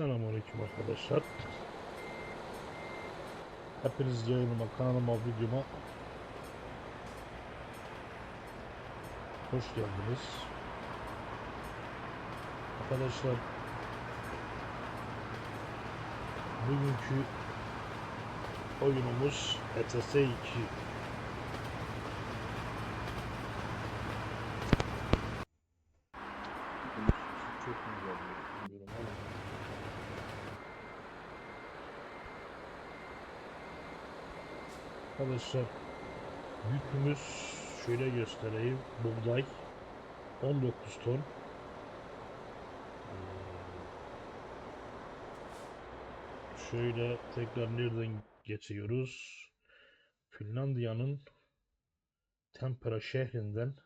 Selamünaleyküm arkadaşlar. Hepiniz yayınıma, kanalıma, videoma hoş geldiniz. Arkadaşlar bugünkü oyunumuz ETS 2. Çok güzel bilmiyorum ama. Arkadaşlar yükümüz şöyle göstereyim. Buğday 19 ton. Ee, Şöyle tekrar nereden geçiyoruz? Finlandiya'nın Tempera şehrinden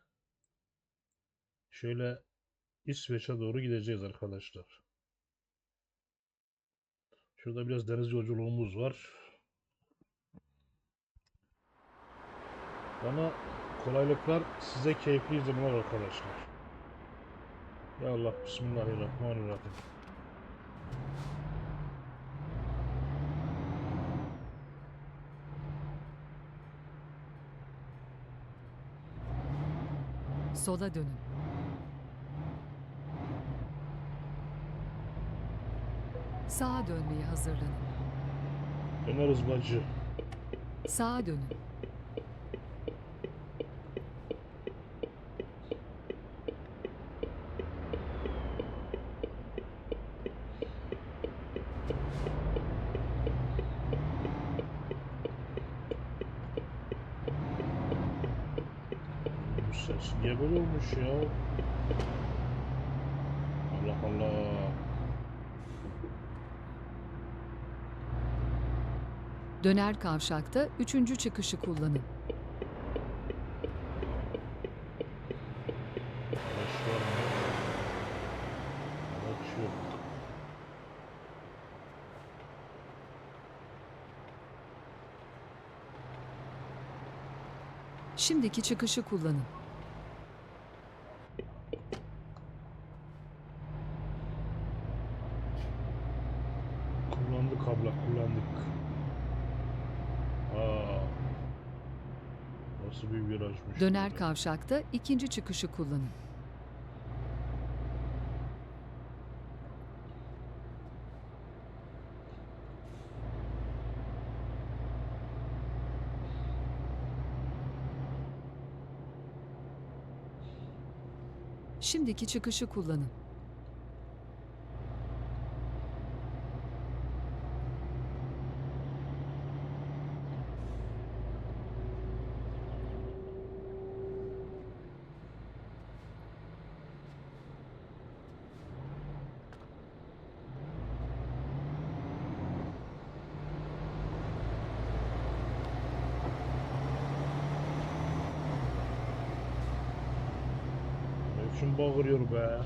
şöyle İsveç'e doğru gideceğiz arkadaşlar. Şurada biraz deniz yolculuğumuz var. Bana kolaylıklar, size keyifli izlemeler arkadaşlar. Ya Allah, Bismillahirrahmanirrahim. Sola dönün. Sağa dönmeye hazırlanın. Döneriz bacı. Sağa dönün. Bu ses niye böyle olmuş ya? Allah Allah. Döner kavşakta üçüncü çıkışı kullanın. Şimdiki çıkışı kullanın. Kullandık abla, kullandık. Aa. Nasıl bir virajmış. Döner kavşakta ikinci çıkışı kullanın. Şimdiki çıkışı kullanın. Biçim bağırıyor be?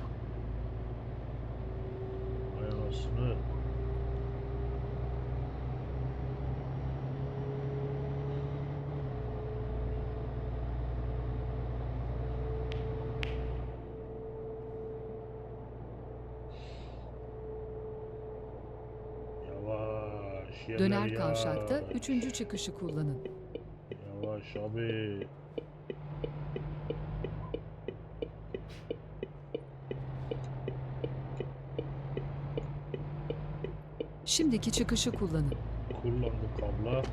Yavaş yerler Döner kavşakta üçüncü çıkışı kullanın. Yavaş abi. Şimdiki çıkışı kullanın. Kullandık abla.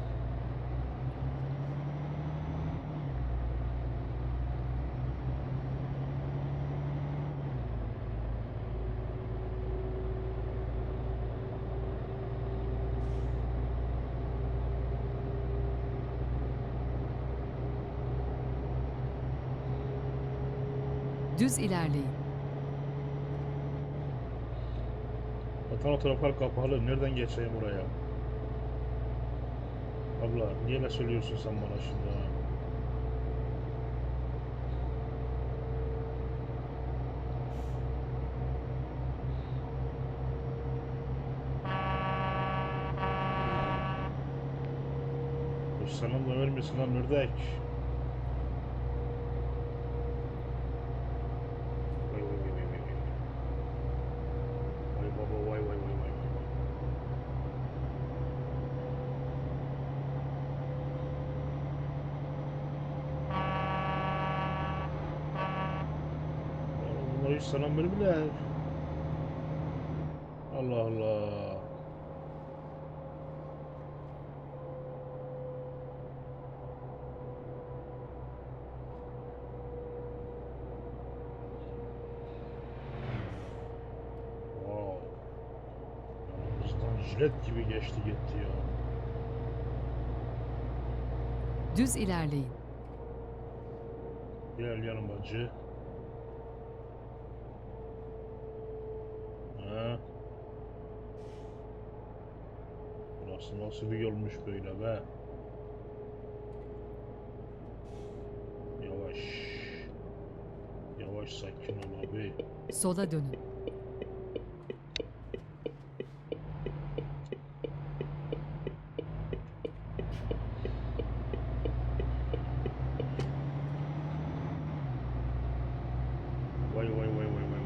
Düz ilerleyin. Zaten o taraflar kapalı. Nereden geçeyim oraya? Abla niye ne söylüyorsun sen bana şimdi ha? Bu selam da vermiyorsun lan ördek. Vay vay vay vay vay. Vay baba vay vay vay vay. Selam vermiler. Allah Allah. Wow. Jilet gibi geçti gitti ya. Düz ilerleyin. Gel yanıma acı. Ha. Burası nasıl bir yolmuş böyle be? Yavaş. Yavaş sakin ol abi. Sola dönün. Vay vay vay vay. vay.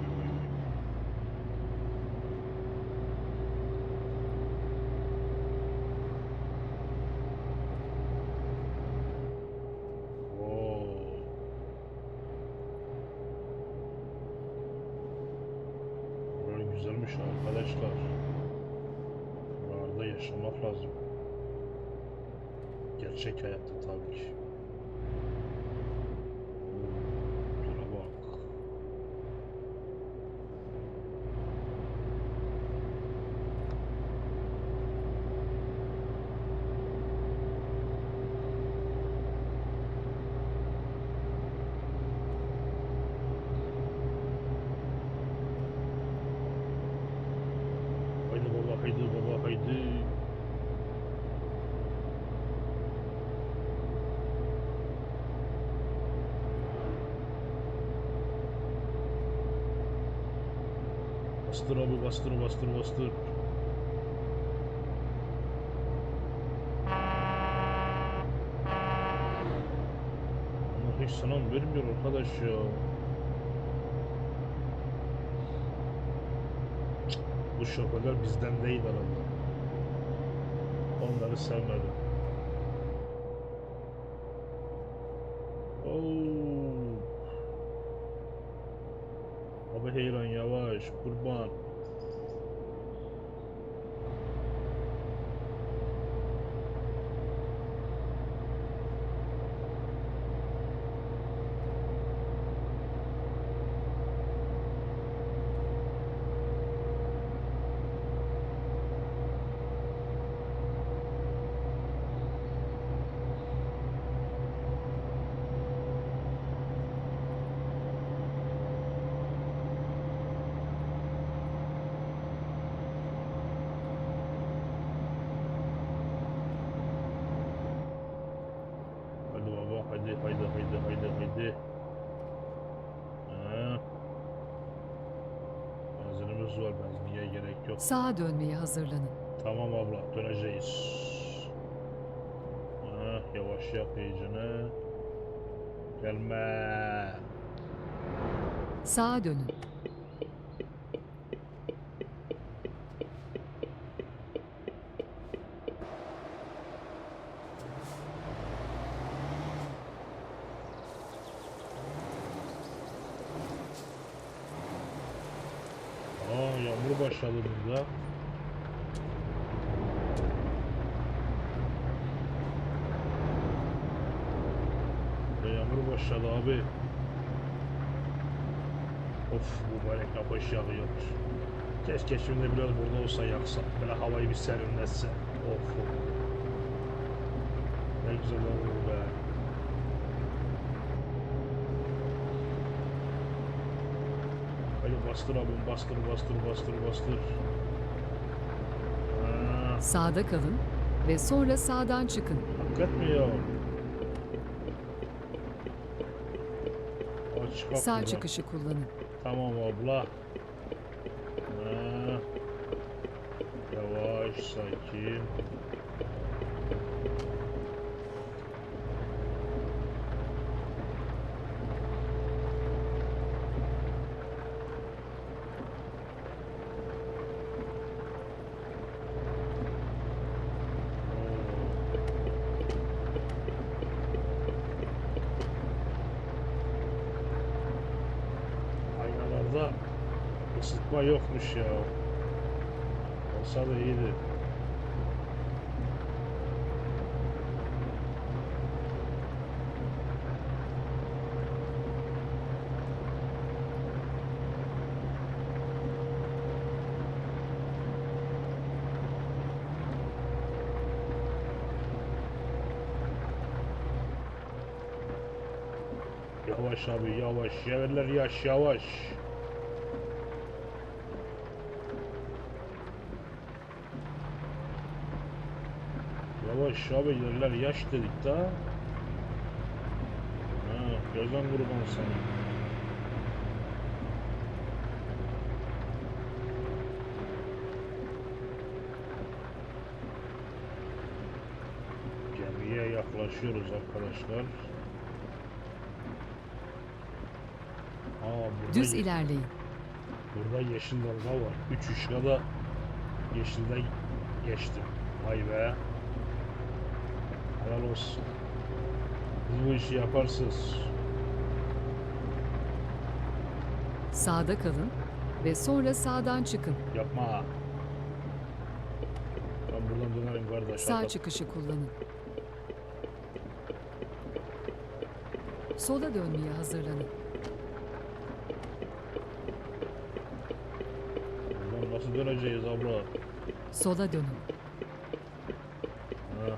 Oo. Böyle güzelmiş arkadaşlar. Buralarda yaşamak lazım. Gerçek hayatta tabii ki. Oo, Şuna bak. Haydi baba haydi baba haydi. Bastır abi bastır bastır bastır. Ama hiç selam vermiyor arkadaş ya. Bu şoförler bizden değil herhalde. Onları sevmedim. Oo. Abi heyran yavaş kurban. Hadi baba hadi haydi haydi haydi haydi. Ha. Benzinimiz var benzinliğe gerek yok. Sağa dönmeye hazırlanın. Tamam abla döneceğiz. Ha, yavaş yap iyicene. Gelme. Sağa dönün. Aa yağmur başladı burada. Burada yağmur başladı abi. Of mübarek yapış yağıyor. Keşke şimdi biraz burada olsa yaksa. Böyle havayı bir serinletse. Of. Ne güzel olur be. Hadi bastır abim bastır bastır bastır bastır. Ha, Sağda kalın ve sonra sağdan çıkın. hak etmiyor. Aç Sağ çıkışı kullanın. Tamam abla. Ha. Yavaş sakin. Aynalarda çıkma yokmuş ya. Olsa da iyiydi. Yavaş abi yavaş. Yeverler yaş yavaş. Yavaş abi yerler yaş dedik daha. Ha, gözden kurban sana. Gemiye yaklaşıyoruz arkadaşlar. Aa, Düz ilerleyin. Burada yeşil dalga var. 3 ışığa da yeşilde geçtim. Vay be. Helal olsun. Siz bu işi yaparsınız. Sağda kalın ve sonra sağdan çıkın. Yapma. Ben buradan dönerim kardeş. Sağ çıkışı kullanın. Sola dönmeye hazırlanın. Buradan nasıl döneceğiz abla? Sola dönün. Ha.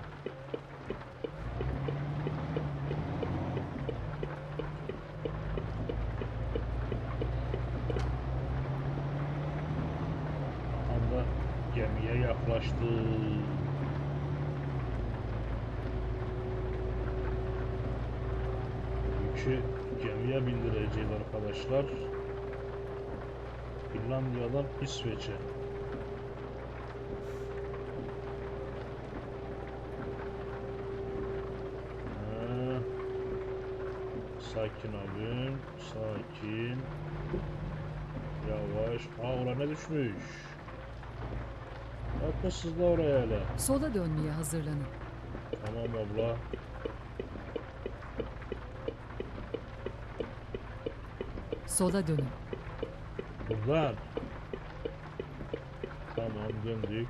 Anda gemiye yaklaştı. Yükü gemiye bindireceğiz arkadaşlar. İsveç'e. Ha. Sakin abim. Sakin. Yavaş. Aa oraya ne düşmüş? Bakın siz de oraya hele. Sola dönmeye hazırlanın. Tamam abla. Sola dönün. Buradan. Döndük.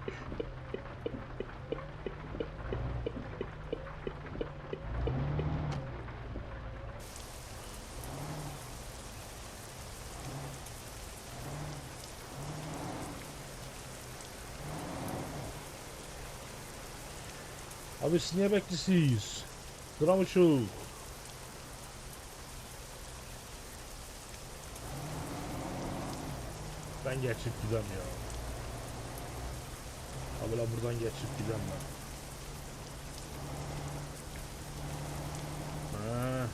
Abi siz niye beklisiyiz? Show. Ben geçip gidem ya. Abla buradan geçip gidem ben. Ha.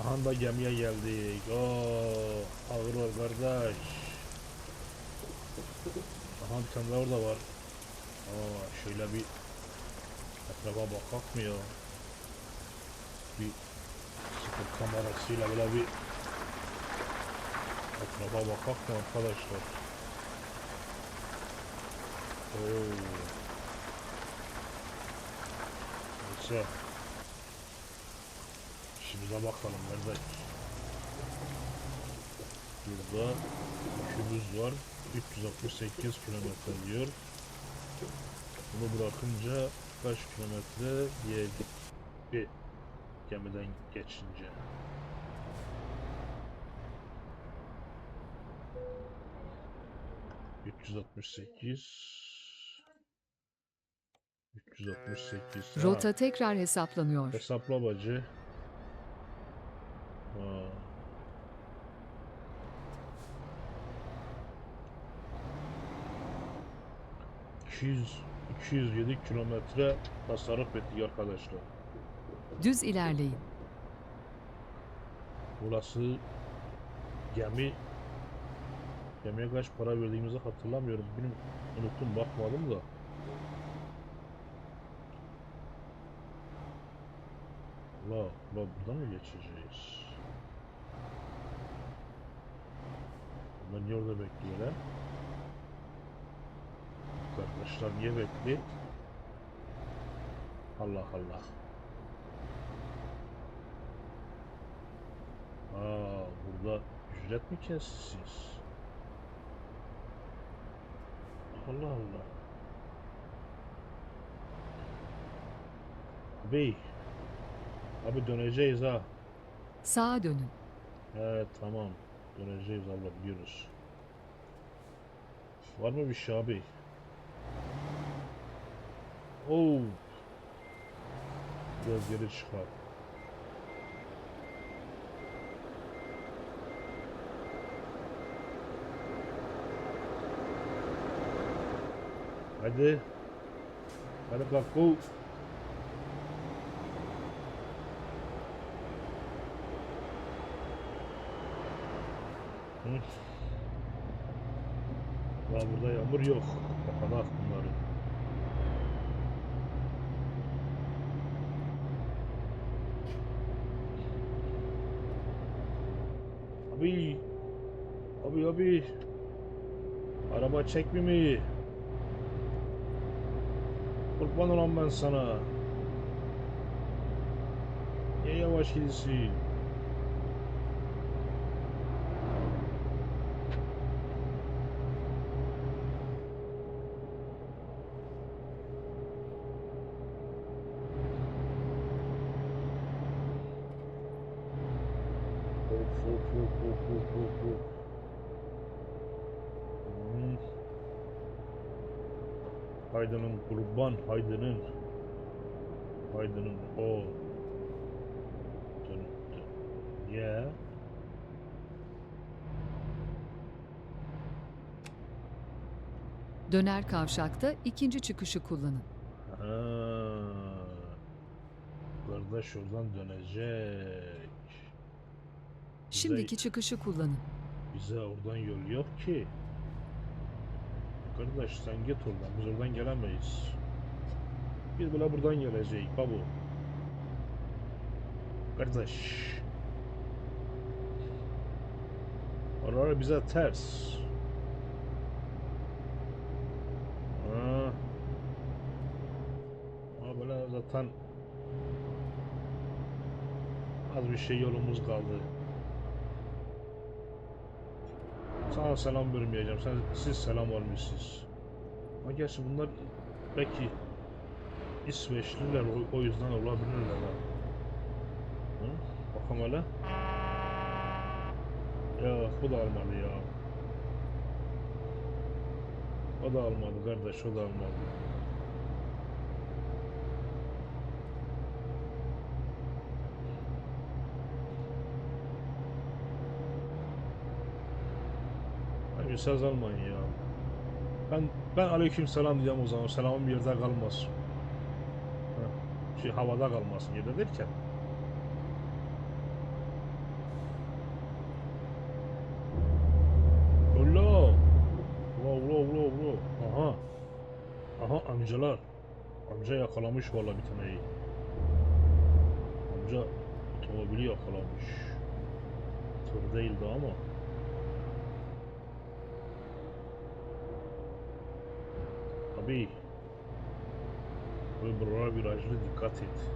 Aha da gemiye geldik. Oo, ağır var kardeş. Aha bir tane orada var. Aa, şöyle bir etrafa bakak mı ya? Bir sıfır kamerasıyla böyle bir Etrafa bakak mı arkadaşlar? Oo. Neyse. İşimize bakalım kardeş. Burada yükümüz var. 368 kilometre diyor. Bunu bırakınca kaç kilometre diye bir gemiden geçince. Üç yüz altmış sekiz. 368. Ha, Rota tekrar hesaplanıyor. Hesapla bacı. Ha. ...200, 207 kilometre tasarruf ettik arkadaşlar. Düz ilerleyin. Burası gemi gemiye kaç para verdiğimizi hatırlamıyorum. Benim unuttum bakmadım da. La, la buradan mı geçeceğiz? Bunlar niye orada bekliyorlar? Arkadaşlar niye bekli? Allah Allah. Aa, burada ücret mi kesiyorsunuz? Allah Allah. Abi. Abi döneceğiz ha. Sağa dönün. Evet tamam. Döneceğiz abla biliyoruz. Var mı bir şey abi? Oo. Biraz geri çıkar. Hadi. Hadi kalk go. Hı. Daha burada yağmur yok. Kapanak bunları. Abi. Abi abi. Araba çekmemeyi. Kurban olan ben sana. Niye yavaş gidiyorsun? Of of of of of of of. Hmm. Haydının kurban Haydının. Haydının o. Yeah. Döner kavşakta ikinci çıkışı kullanın. Ha. Kardeş oradan dönecek. Şimdiki çıkışı kullanın. Bize oradan yol yok ki. Kardeş sen git oradan. Biz oradan gelemeyiz. Biz bile buradan geleceğiz babu. Kardeş. Oralar bize ters. Ha. Ama böyle zaten az bir şey yolumuz kaldı. Sana selam vermeyeceğim. Sen, siz selam vermişsiniz. Ama gerçi bunlar belki İsveçliler o, o yüzden olabilirler ha. Hı? Bakalım hele. Ya bu da almadı ya. O da almadı kardeş o da almadı. Söz almayın ya. Ben ben aleyküm selam diyeceğim o zaman. Selamım yerde kalmaz. Ha, Şey havada kalmasın yerde derken. Allah! Wow wow wow wow. Aha. Aha amcalar. Amca yakalamış vallahi bir taneyi. Amca otomobili yakalamış. Tır değildi ama. Abi. Bu buralar virajlı dikkat et.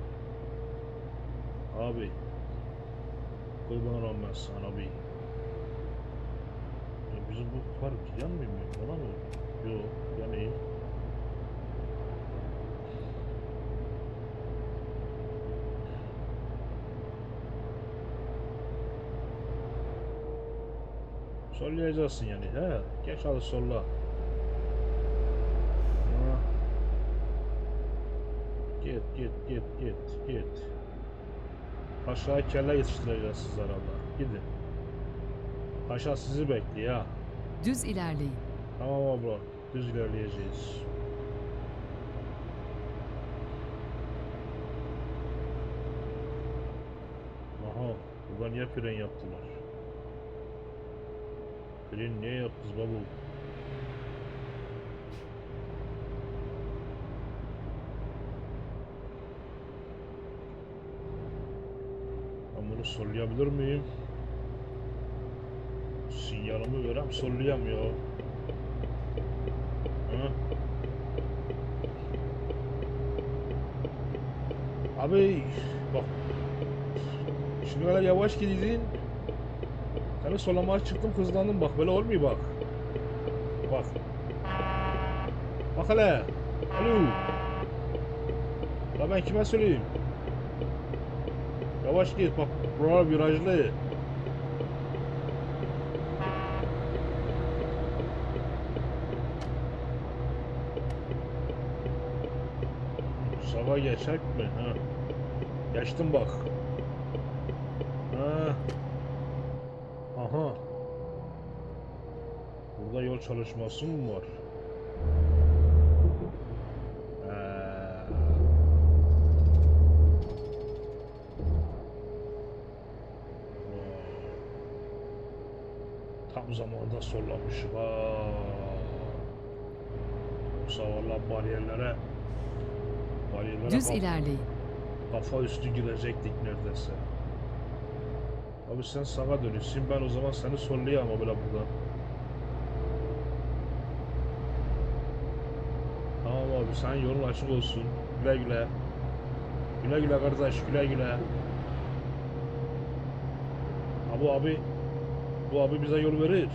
Abi. Kurban olam ben sana abi. Ya bizim bu park yanmıyor mu? Yana mı? Yok yanıyor. Sollayacaksın yani. He. Geç hadi solla. Ha. Git git git git. Aşağı kelle yetiştireceksiniz herhalde. Gidin. Aşağı sizi bekliyor ha. Düz ilerleyin. Tamam abla. Düz ilerleyeceğiz. Aha. Burada niye fren yaptılar? Fren niye yaptınız babu? Ben bunu sollayabilir miyim? Sinyalımı verem sollayamıyor. Hı? Abi bak. Şimdi kadar yavaş gidin. Seni solamaya çıktım hızlandım bak böyle olmuyor bak. Bak. Bak hele. Alo. Ya ben kime söyleyeyim? Yavaş git bak buralar virajlı. Sağa geçecek mi? Ha. Geçtim bak. Ha. Aha. Burada yol çalışması mı var? Ha. Vay. Tam zamanında sollamışım ha. Yoksa valla bariyerlere bariyerlere Düz kaf- ilerleyin. kafa üstü girecektik neredeyse. Abi sen sağa dönüyorsun ben o zaman seni sollayayım ama böyle buradan. Tamam abi sen yolun açık olsun. Güle güle. Güle güle kardeş güle güle. Ha bu abi bu abi bize yol verir.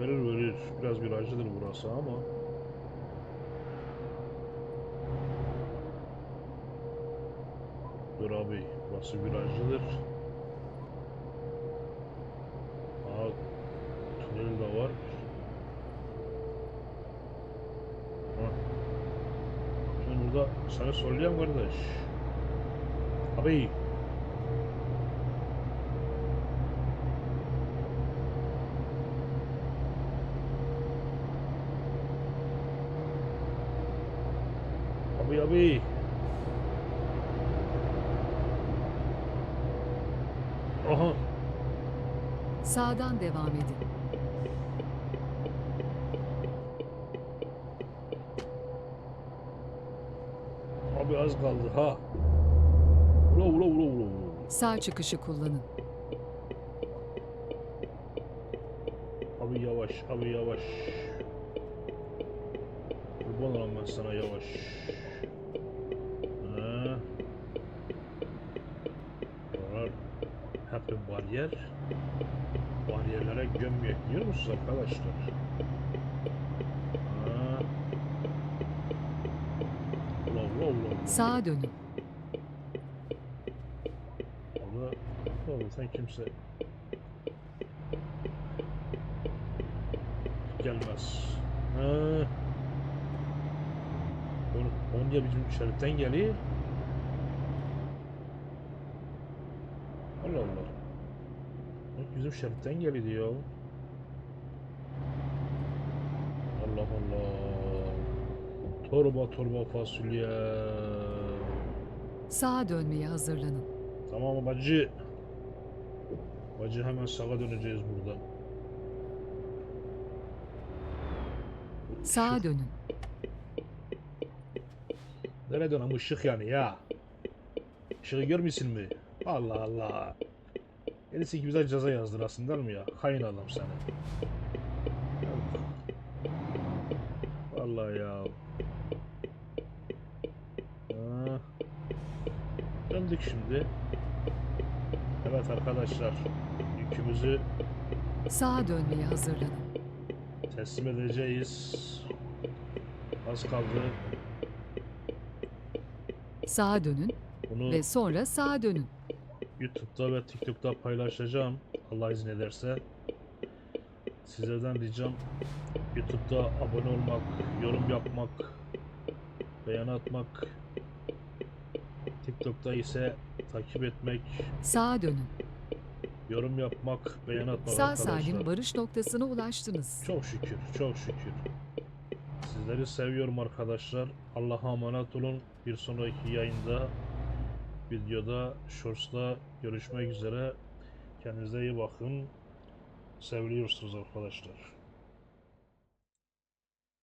Verir verir. Biraz virajlıdır burası ama. Dur abi, burası virajlıdır. Aa, tünel de var. Ha. Şimdi burada sana söyleyeyim kardeş. Abi abi. Aha. Sağdan devam edin. Abi az kaldı ha. Ula ula ula ula. Sağ çıkışı kullanın. Abi yavaş, abi yavaş. Kurban olam ben sana yavaş. Ha. Buralar hep bir bariyer. Bariyerlere gömmüyor biliyor musunuz arkadaşlar? Ha. Ula ula ula ula. Sağa dönün. Abla, oğlum sen kimse gelmez. Ha. Oğlum, on ya bizim şeritten geliyor. Allah Allah. Bak bizim şeritten geliyor diyor. Allah Allah. Torba torba fasulye. Sağa dönmeye hazırlanın. Tamam bacı. Bacı hemen sağa döneceğiz buradan. Sağa dönün. Nereye dönem ışık yani ya? Işığı görmüyorsun mu? Allah Allah. Gerisi ki bize ceza yazdırasın değil mi ya? Hain adam seni. Vallahi ya. Ha. Döndük şimdi. Evet arkadaşlar. Yükümüzü Sağa dönmeye hazırlanın. teslim edeceğiz. Az kaldı. Sağa dönün Bunu ve sonra sağa dönün. YouTube'da ve TikTok'ta paylaşacağım. Allah izin ederse. Sizlerden ricam YouTube'da abone olmak, yorum yapmak, beğen atmak. TikTok'ta ise takip etmek, Sağa dönün. yorum yapmak, beğen atmak Sağ arkadaşlar. salim varış noktasına ulaştınız. Çok şükür, çok şükür. Sizleri seviyorum arkadaşlar. Allah'a emanet olun. Bir sonraki yayında, videoda, shorts'ta görüşmek üzere. Kendinize iyi bakın. Seviliyorsunuz arkadaşlar.